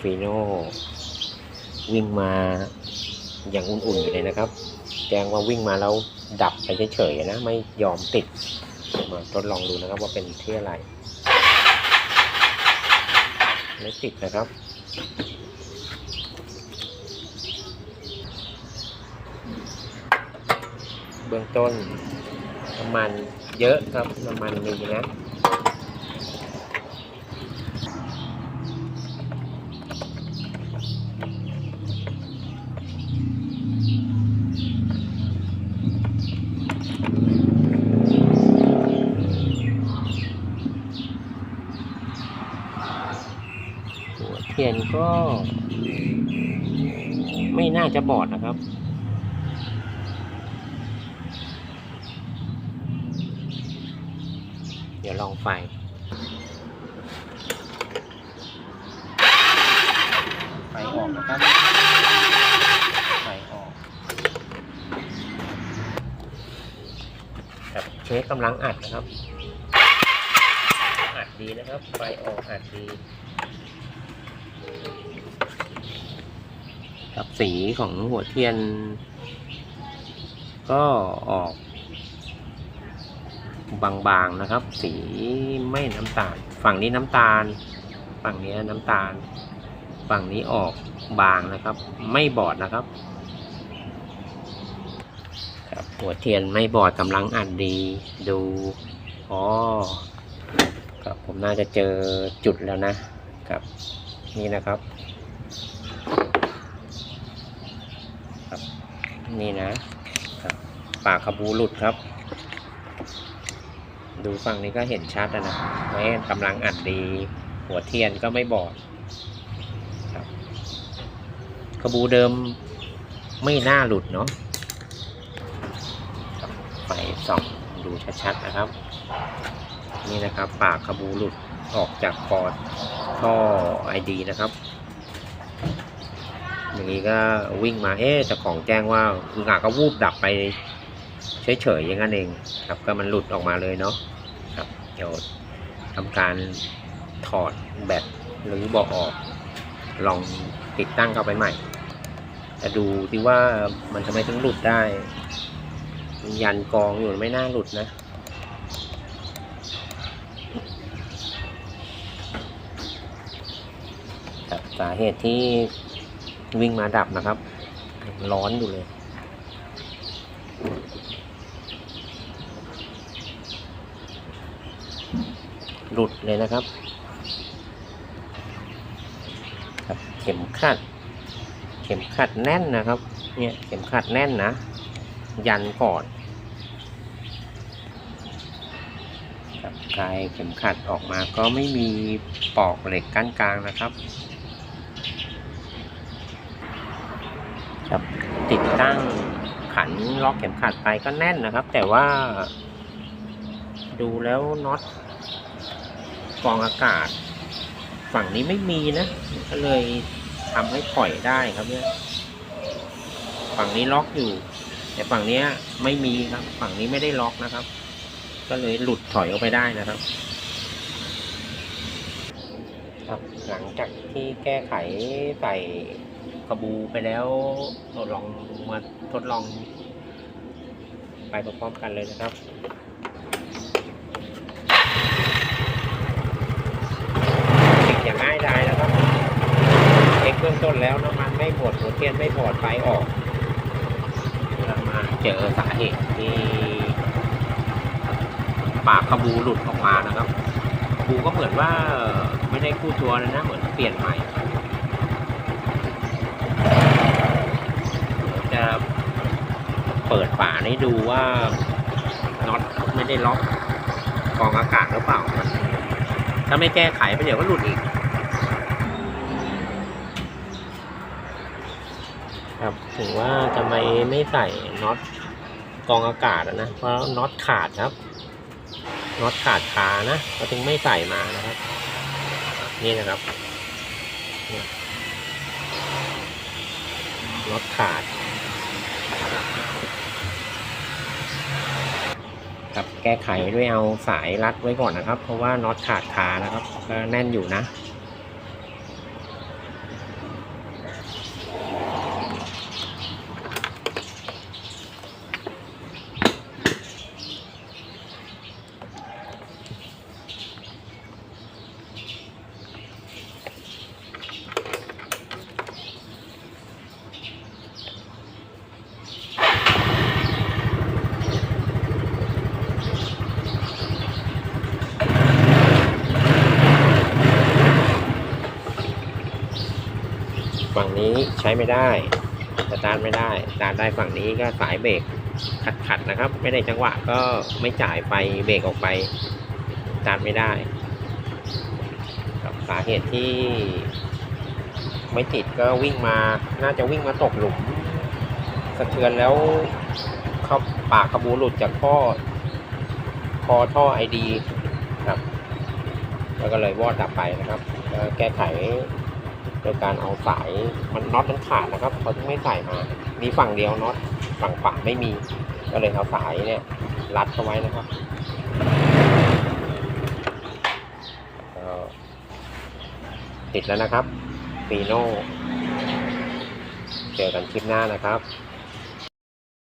ฟีโน่วิ่งมาอย่างอุ่นๆอยู่เลยนะครับแจ้งว่าวิ่งมาแล้วดับไปเฉยๆนะ ไม่ยอมติด มาทดลองดูนะครับว่าเป็นที่อะไรไม่ติดนะครับ เบื้องต้นน้ำมันเยอะครับน้ำมันมีนะ หัวเทียนก็ ไม่น่าจะบอดนะครับ เดี๋ยวลองไฟไฟออกนะครับไฟออกครับเช็คกำลังอัดนะครับ อัดดีนะครับ ไฟออกอัดดีับ สีของหัวเทียน ก็ออก บางๆนะครับ สีไม่น้ำตาล ฝั่งนี้น้ำตาล ฝั่งนี้น้ำตาล ฝั่งนี้ออกบางนะครับ ไม่บอดนะครับครับหัวเทียนไม่บอดกำลังอัดดี ดูอ๋อครับผมน่าจะเจอจุดแล้วนะครับ นี่นะครับ ครับ นี่นะครับปากขบูหลุดครับ ดูฝั่งนี้ก็เห็นชัดนะแม่กำลังอัดดี หัวเทียนก็ไม่บอดครับขบูเดิมไม่น่าหลุดเนาะไฟส่องดูชัดๆนะครับ นี่นะครับ ปากขบูหลุดออกจากปอท่อไอดีนะครับ อย่างนี้ก็วิ่งมาเอ๊ะจ้าของแจ้งว่าคืองาก็วูบดับไปเฉยๆอย่างนั้นเองครับ ก็มันหลุดออกมาเลยเนาะครับเดี๋ยวทำการถอดแบตหรือบอกออก ลองติดตั้งเข้าไปใหม่จะดูที่ว่ามันจะไมถึงหลุดได้มันยันกองอยู่ไม่น่าหลุดนะสาเหตุที่ วิ่งมาดับนะครับ ร้อนอยู่เลย หลุดเลยนะครับครับ เข็มขัด เข็มขัดแน่นนะครับ เนี่ยเข็มขัดแน่นนะ ยันก่อนครับคลายเข็มขัดออกมาก็ไม่มีปอกเหล็กกั้นกลางนะครับ ตั้งขันล็อกเข็มขัดไปก็แน่นนะครับ แต่ว่า ดูแล้วน็อตกองอากาศ ฝั่งนี้ไม่มีนะ ก็เลยทำให้ปล่อยได้ครับเนี่ยฝั่งนี้ล็อกอยู่ แต่ฝั่งนี้ไม่มีครับ ฝั่งนี้ไม่ได้ล็อกนะครับ ก็เลยหลุดถอยออกไปได้นะครับ ครับหลังจากที่แก้ไขใส่ กระบูไปแล้วทดลองมาทดลอง ไปพร้อมๆกันเลยนะครับติดอย่างง่ายดายแล้วครับเช็คเบื้องต้นแล้วน้ำมันไม่หมดหัวเทียนไม่บอดไฟออกเรามาเจอสาเหตุที่ปากขบูหลุดออกมานะครับขบูก็เหมือนว่าไม่ได้คู่ตัวเลยนะเหมือนเปลี่ยนใหม่ จะเปิดฝาให้ดูว่าน็อตไม่ได้ล็อกกองอากาศหรือเปล่า ถ้าไม่แก้ไขไปเดี๋ยวก็หลุดอีก ครับถึงว่าทำไมไม่ใส่น็อตกองอากาศนะ เพราะน็อตขาดครับ น็อตขาดคานะ ก็ถึงไม่ใส่มานะครับ นี่นะครับนี่น็อตขาด ครับ แก้ไขด้วยเอาสายรัดไว้ก่อนนะครับ เพราะว่าน็อตขาดคานะครับก็แน่นอยู่นะ นี้ใช้ไม่ได้สตาร์ทไม่ได้สตาร์ทได้ฝั่งนี้ก็สายเบรกขัดขัดๆนะครับ ไม่ได้จังหวะก็ไม่จ่ายไฟเบรกออกไปสตาร์ทไม่ได้ครับสาเหตุที่ไม่ติดก็วิ่งมา น่าจะวิ่งมาตกหลุมสะเทือนแล้วเขาปากกระบูหลุดจากท่อคอท่อไอดีครับ แล้วก็เลยวอดดับไปนะครับแก้ไข โดยการเอาสายมันน็อตมันขาดนะครับเขาถึงไม่ใส่มา มีฝั่งเดียวน็อตฝั่งขวาไม่มี ก็เลยเอาสายเนี่ยรัดเข้าไว้นะครับติดแล้วนะครับฟีโน่เจอกันคลิปหน้านะครับ